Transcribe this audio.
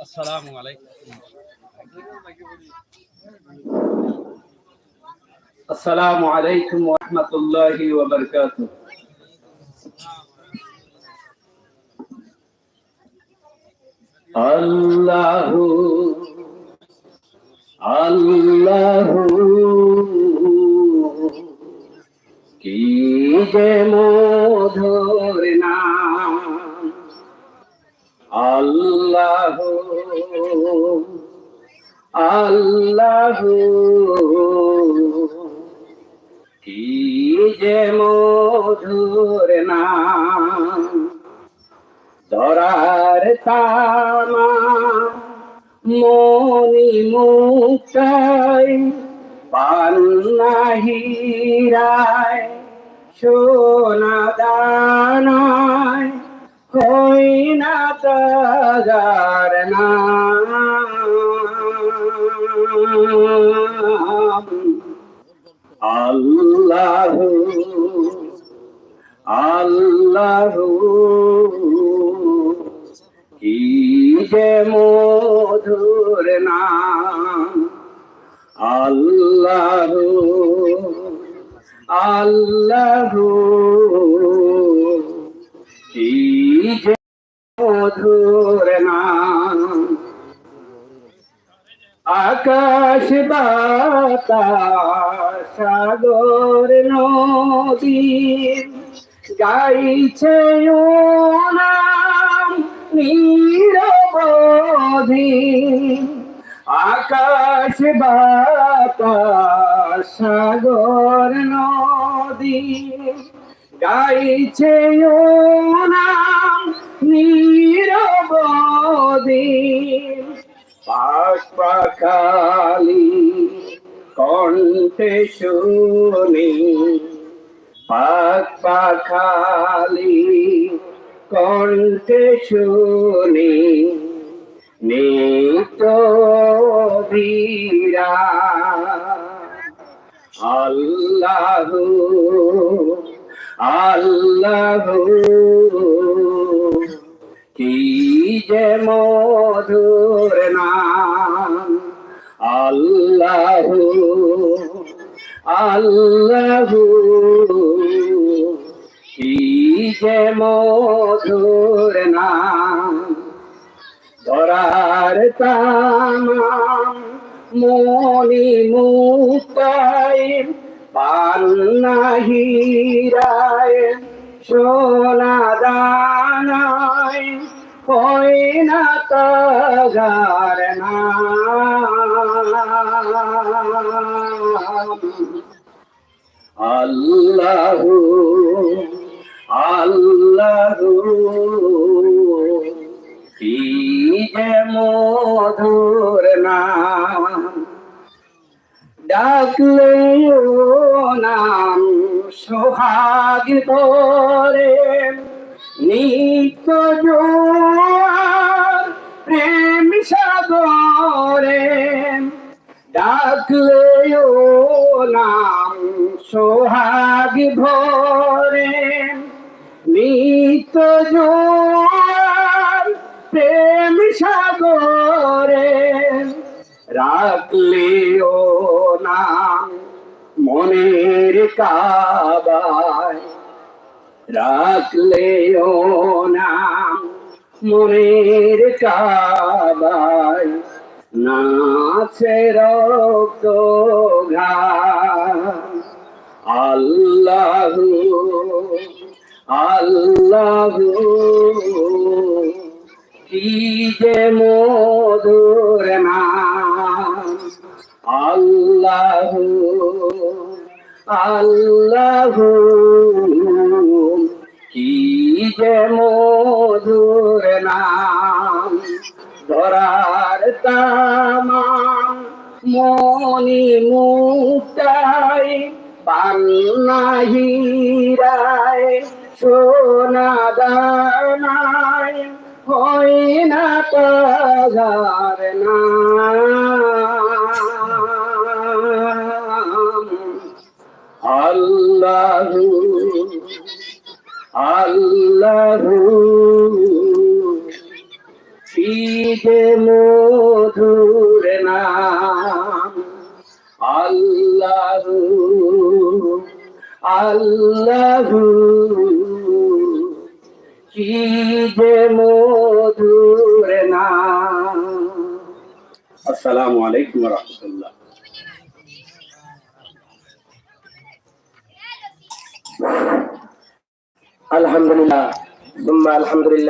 আসসালামু আলাইকুম আসসালামু আলাইকুম ওয়া রাহমাতুল্লাহি ওয়া বারাকাতুহু আল্লাহ আল্লাহ কি যে মধুর না আল্লাহ আল্লাহ। কি যে মধুর নাম ধরার মনি মুক্তাই পান্নাহিরায় সোনা দানায় কই না নাম। আল্লাহ আল্লাহ কি যে মধুর নাম। আল্লাহ আল্লাহ। আকাশ সাগর নদী গাইছে নাম নিরবধি। আকাশ সাগর নদী গাইছে নাম নিরবধি পাক পাখালি কণ্ঠে শুনি। পাক পাখালি কণ্ঠে শুনি। নিত বীরা আল্লাহ আল্লাহ কি যে আল্লাহ, কি মধুর নাম। ধরার তামাম মনি মুক্তায় পান্নাহিরায় সোনা দানায় কই না তাগার নাম। আল্লাহ আল্লাহ। কি যে মধুর নাম ডাকলে নাম সোহাগ করে। নিত্য প্রেম সাগরে ডাকলে নাম সোহাগ ভরে নিত প্রেম সাগরে রাখলে ও নাম মনের কাবায়। রাখলে ও নাম মনের কাবায়। নাচে রক্ত ঘাম আল্লাহ কি যে মধুর নাম। আল্লাহ আল্লাহ। কি যে মধুর নাম। ধরার তামাম মনি মুক্তাই পান্নাহিরায় সোনা দানায় হয় না পাগার নাম। আল্লাহ আল্লাহ যে আল্লাহু কি যে মধুর না আসসালামু আলাইকুম রহমতুল্লাহ। আলহামদুলিল্লাহ আলহামদুলিল্লাহ।